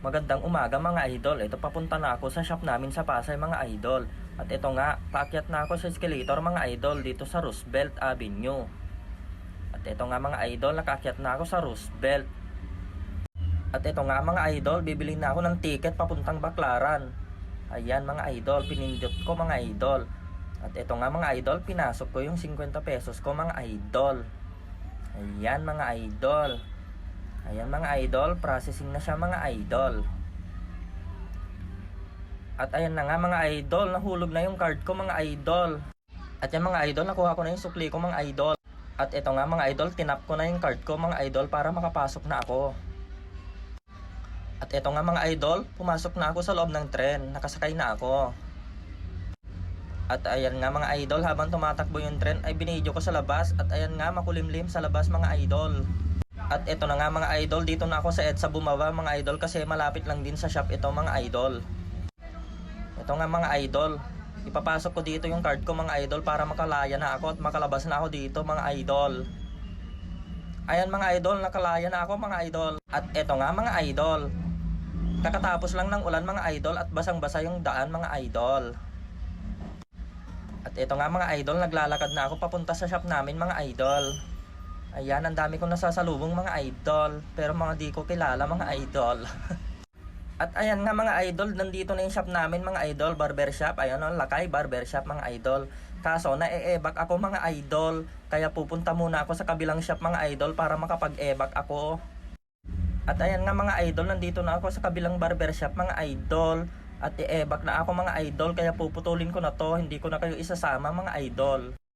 Magandang umaga mga idol. Ito papunta na ako sa shop namin sa Pasay mga idol. At ito nga, paakyat na ako sa escalator mga idol dito sa Roosevelt Avenue. At ito nga mga idol, nakakyat na ako sa Roosevelt. At ito nga mga idol, bibili na ako ng ticket papuntang Baklaran. Ayan mga idol, pinindot ko mga idol. At ito nga mga idol, pinasok ko yung 50 pesos ko mga idol. Ayan mga idol. Ayan mga idol, processing na siya mga idol. At ayan na nga mga idol, nahulog na yung card ko mga idol. At yan mga idol, nakuha ko na yung sukli ko mga idol. At ito nga mga idol, tinap ko na yung card ko mga idol para makapasok na ako. At ito nga mga idol, pumasok na ako sa loob ng tren, nakasakay na ako. At ayan nga mga idol, habang tumatakbo yung tren ay binidyo ko sa labas at ayan nga makulimlim sa labas mga idol. At ito na nga mga idol, dito na ako sa EDSA bumaba mga idol kasi malapit lang din sa shop ito mga idol. Ito nga mga idol, ipapasok ko dito yung card ko mga idol para makalaya na ako at makalabas na ako dito mga idol. Ayan mga idol, nakalaya na ako mga idol. At ito nga mga idol, kakatapos lang ng ulan mga idol at basang-basa yung daan mga idol. At ito nga mga idol, naglalakad na ako papunta sa shop namin mga idol. Ayan, ang dami kong nasasalubong mga idol. Pero mga di ko kilala mga idol. At ayan nga mga idol, nandito na yung shop namin mga idol, barbershop. Ayan o, Lakay Barbershop mga idol. Kaso na-e-ebak ako mga idol. Kaya pupunta muna ako sa kabilang shop mga idol para makapag-ebak ako. At ayan nga mga idol, nandito na ako sa kabilang barbershop mga idol. At i-ebak na ako mga idol, kaya puputulin ko na to, hindi ko na kayo isasama mga idol.